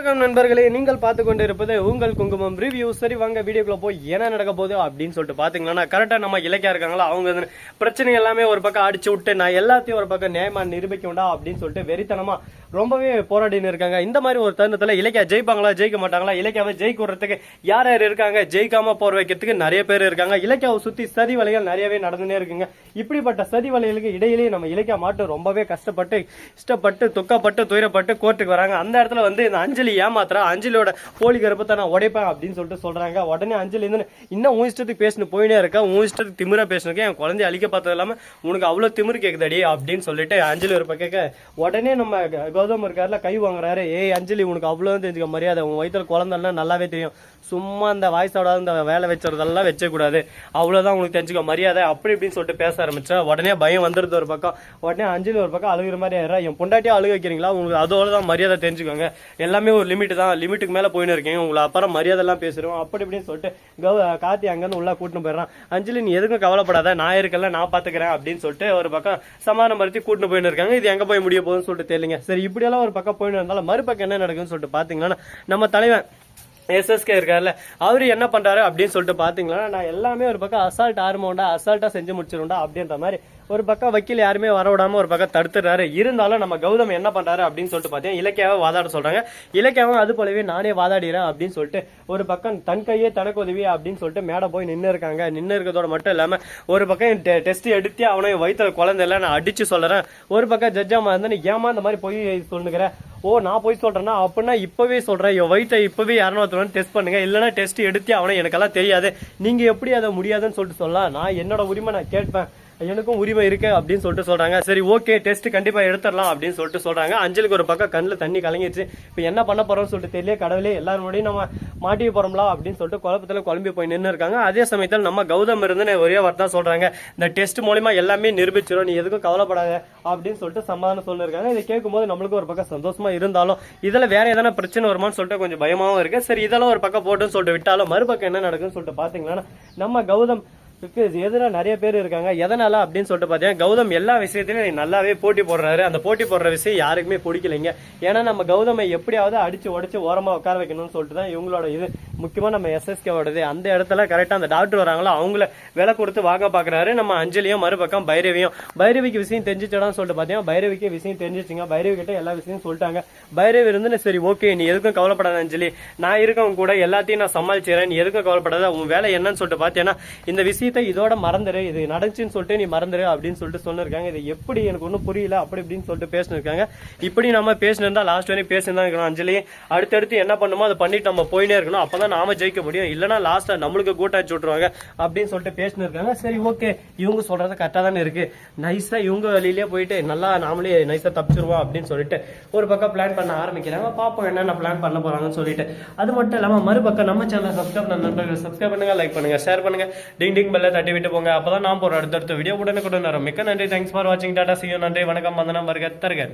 வணக்கம் நண்பர்களே நீங்கள் பார்த்து கொண்டு இருப்பது உங்கள் குங்குமம் ரிவ்யூ சரி வாங்க வீடியோக்குள்ள போய் என்ன நடக்க போகுது அப்படின்னு சொல்லிட்டு பாத்தீங்கன்னா கரெக்டா நம்ம இலக்கியா இருக்காங்களா? அவங்க பிரச்சனை எல்லாமே ஒரு பக்கம் அடிச்சு விட்டு நான் எல்லாத்தையும் ஒரு பக்கம் நியாயமா நிரூபிக்க அப்படின்னு சொல்லிட்டு வெறித்தனமா ரொம்பவே போராடின்னு இருக்காங்க. இந்த மாதிரி ஒரு தருணத்துல இலக்கியா ஜெயிப்பாங்களா ஜெயிக்க மாட்டாங்களா? இலக்கியாவை ஜெயிக்க விடுறதுக்கு யார் யார் இருக்காங்க? ஜெயிக்காம போற வைக்கிறதுக்கு நிறைய பேர் இருக்காங்க. இலக்கியாவை சுத்தி சதி வலைகள் நிறையவே நடந்துனே இருக்குங்க. இப்படிப்பட்ட சதி வலைகளுக்கு இடையிலேயே நம்ம இலக்கியா மாட்டு ரொம்பவே கஷ்டப்பட்டு இஷ்டப்பட்டு துக்கப்பட்டு துயரப்பட்டு கோர்ட்டுக்கு வராங்க. அந்த இடத்துல வந்து இந்த அஞ்சலி ஏமாத்துறா அஞ்சலியோட போலி கருப்பத்தை நான் உடைப்பேன் அப்படின்னு சொல்லிட்டு சொல்றாங்க. உடனே அஞ்சலி இருந்து இன்னும் உன் இஷ்டத்துக்கு பேசணும் போயினே இருக்கா உன் இஷ்டத்துக்கு திமிரா பேசணுக்கு என் குழந்தைய அழிக்க பார்த்தது இல்லாம உனக்கு அவ்வளவு திமிரு கேக்குதடி அப்படின்னு சொல்லிட்டு அஞ்சலி ஒரு பக்கம் உடனே நம்ம கௌதம் இருக்காருல கை வாங்குறாரு. ஏய் அஞ்சலி உனக்கு அவ்வளவு தெரிஞ்சுக்க மரியாதை. உன் வயிற்றுல குழந்தைன்னா நல்லாவே தெரியும். சும்மா அந்த வாய்ஸோட இந்த வேலை வச்சுறதெல்லாம் வச்ச கூடாது அவ்வளவுதான் உங்களுக்கு தெரிஞ்சுக்க மரியாதை. அப்படி இப்படின்னு சொல்லிட்டு பேச ஆரம்பிச்சா உடனே பயம் வந்துருது ஒரு பக்கம். உடனே அஞ்சலி ஒரு பக்கம் அழுகிற மாதிரி ஆயிடுறா. என் பொண்டாட்டியும் அழுக வைக்கிறீங்களா? உங்களுக்கு அதோட தான் மரியாதை தெரிஞ்சுக்கோங்க. எல்லாமே ஒரு லிமிட் தான். லிமிட்டுக்கு மேல போயின்னு இருக்கீங்க உங்களை அப்புறம் மரியாதை எல்லாம் பேசுறோம் அப்படி இப்படின்னு சொல்லிட்டு கௌ கார்த்தி அங்கிருந்து உள்ள கூட்டின்னு போயிடுறான். அஞ்சலி நீ எதுக்கும் கவலைப்படாத. நான் இருக்கல நான் பாத்துக்கிறேன் அப்படின்னு சொல்லிட்டு ஒரு பக்கம் சமாதானம் படுத்தி கூட்டின்னு போயின்னு இருக்காங்க. இது எங்க போய் முடிய போகுதுன்னு சொல்லிட்டு தெரியலங்க. சரி இப்படியெல்லாம் ஒரு பக்கம் போயின்னு இருந்தாலும் மறுபக்கம் என்ன நடக்குதுன்னு சொல்லிட்டு பாத்தீங்கன்னா நம்ம தலைவன் எஸ்எஸ்கே இருக்கார்ல அவர் என்ன பண்ணுறாரு அப்படின்னு சொல்லிட்டு பாத்தீங்களா? நான் எல்லாமே ஒரு பக்கம் அசால்ட் ஆர்மோண்டா அசால்ட்டாக செஞ்சு முடிச்சிருண்டா அப்படின்ற மாதிரி ஒரு பக்கம் வக்கீல் யாருமே வர விடாமல் ஒரு பக்கம் தடுத்துறாரு இருந்தாலும் நம்ம கௌதம் என்ன பண்றாரு அப்படின்னு சொல்லிட்டு பார்த்தீங்கன்னா இலக்கியாவை வாதாட சொல்றாங்க. இலக்கியாவும் அது போலவே நானே வாதாடிறேன் அப்படின்னு சொல்லிட்டு ஒரு பக்கம் தன் கையே தனக்கு உதவி அப்படின்னு சொல்லிட்டு மேடை போய் நின்று இருக்காங்க. நின்று இருக்கிறதோட மட்டும் இல்லாம ஒரு பக்கம் டெஸ்ட் எடுத்து அவனை வயிற்றுல குழந்தை இல்லை நான் அடிச்சு சொல்றேன். ஒரு பக்கம் ஜட்ஜாமா இருந்தா ஏமா இந்த மாதிரி போய் சொல்லுங்கிற? ஓ நான் போய் சொல்றேன்னா அப்படின்னா இப்பவே சொல்றேன். என் வயிற்றை இப்பவே யாரும் டெஸ்ட் பண்ணுங்க. இல்லைன்னா டெஸ்ட் எடுத்து அவனை எனக்கெல்லாம் தெரியாது. நீங்க எப்படி அதை முடியாதுன்னு சொல்லிட்டு சொல்லலாம். நான் என்னோட உரிமை நான் கேட்பேன். எனக்கும் உரிமை இருக்கு அப்படின்னு சொல்லிட்டு சொல்றாங்க. சரி ஓகே டெஸ்ட் கண்டிப்பா எடுத்துடலாம் அப்படின்னு சொல்லிட்டு சொல்றாங்க. அஞ்சலுக்கு ஒரு பக்கம் கண்ணில் தண்ணி கலங்கிடுச்சு இப்போ என்ன பண்ண போறோம்னு சொல்லிட்டு தெரியல கடவுளே எல்லாரும் முன்னாடியும் நம்ம மாட்டிக்க போறோம்ல அப்படின்னு சொல்லிட்டு குழப்பத்தில் குழம்பி போய் நின்று இருக்காங்க. அதே சமயத்தில் நம்ம கௌதம் இருந்து ஒரே வார்த்தை தான் சொல்றாங்க. இந்த டெஸ்ட் மூலியமா எல்லாமே நிரூபிச்சிடும் நீ எதுக்கும் கவலைப்படாத அப்படின்னு சொல்லிட்டு சமாதானம் சொல்லிருக்காங்க. இதை கேட்கும்போது நம்மளுக்கு ஒரு பக்கம் சந்தோஷமா இருந்தாலும் இதுல வேற எதனா பிரச்சனை வருமான்னு சொல்லிட்டு கொஞ்சம் பயமாவும் இருக்கு. சரி இதெல்லாம் ஒரு பக்கம் போட்டுன்னு சொல்லிட்டு விட்டாலும் மறுபக்கம் என்ன நடக்குன்னு சொல்லிட்டு பாத்தீங்கன்னா நம்ம கௌதம் இருக்கு எதிராக நிறைய பேர் இருக்காங்க. எதனால அப்படின்னு சொல்லிட்டு பார்த்தீங்கன்னா கௌதம் எல்லா விஷயத்திலையும் நல்லாவே போட்டி போடுறாரு. அந்த போட்டி போடுற விஷயம் யாருக்குமே பிடிக்கலைங்க. ஏன்னா நம்ம கௌதமை எப்படியாவது அடிச்சு உடைச்சு ஓரமா உட்கார வைக்கணும்னு சொல்லிட்டு தான் இவங்களோட இது. முக்கியமா நம்ம எஸ்எஸ்கேவோடது அந்த இடத்துல கரெக்டா அந்த டாக்டர் வராங்களோ அவங்கள விலை கொடுத்து வாங்க பாக்குறாரு. நம்ம அஞ்சலியும் மறுபக்கம் பைரவியும். பைரவிக்கு விஷயம் தெரிஞ்சிச்சடான்னு சொல்லிட்டு பார்த்தீங்கன்னா பைரவிக்கு விஷயம் தெரிஞ்சிச்சுங்க. பைரவி கிட்ட எல்லா விஷயம் சொல்லிட்டாங்க. பைரவி இருந்து சரி ஓகே நீ எதுக்கும் கவலைப்படாத அஞ்சலி. நான் இருக்கவங்க கூட எல்லாத்தையும் நான் சமாளிச்சிடறேன் நீ எதுக்கும் கவலைப்படாத உன் வேலை என்னன்னு சொல்லிட்டு பார்த்தீங்கன்னா இந்த விஷயத்தை இதோட மறந்துரு இது நடந்துச்சுன்னு சொல்லிட்டு நீ மறந்துரு அப்படின்னு சொல்லிட்டு சொல்லிருக்காங்க. இது எப்படி எனக்கு ஒன்றும் புரியல அப்படி இப்படின்னு சொல்லிட்டு பேசினிருக்காங்க. இப்படி நம்ம பேசினிருந்தா லாஸ்ட் வரையும் பேசினா இருக்கணும் அஞ்சலி. அடுத்தடுத்து என்ன பண்ணுமோ அதை பண்ணிட்டு நம்ம போயினே இருக்கணும். தான் நாம ஜெயிக்க முடியும். இல்லைன்னா லாஸ்ட்ல நம்மளுக்கு கூட்டாச்சு விட்டுருவாங்க அப்படின்னு சொல்லிட்டு பேசினிருக்காங்க சரி ஓகே இவங்க சொல்றது கரெக்டா தானே இருக்கு. நைஸா இவங்க வழியிலே போயிட்டு நல்லா நாமளே நைஸா தப்பிச்சிருவோம் அப்படின்னு சொல்லிட்டு ஒரு பக்கம் பிளான் பண்ண ஆரம்பிக்கிறாங்க. பாப்போம் என்னென்ன பிளான் பண்ண போறாங்கன்னு சொல்லிட்டு. அது மட்டும் இல்லாம மறுபக்கம் நம்ம சேனல் சப்ஸ்கிரைப் பண்ண நண்பர்கள் சப்ஸ்கிரைப் பண்ணுங்க லைக் பண்ணுங்க ஷேர் பண்ணுங்க. டிங் டிங் பெல்ல தட்டி விட்டு போங்க. அப்பதான் நான் போற அடுத்தடுத்த வீடியோ உடனுக்குடன் வரும். மிக்க நன்றி. தேங்க்ஸ் ஃபார் வாட்சிங் டாடா சியோ நன்றி. வணக்கம். வந்தனம். வருக. தருக.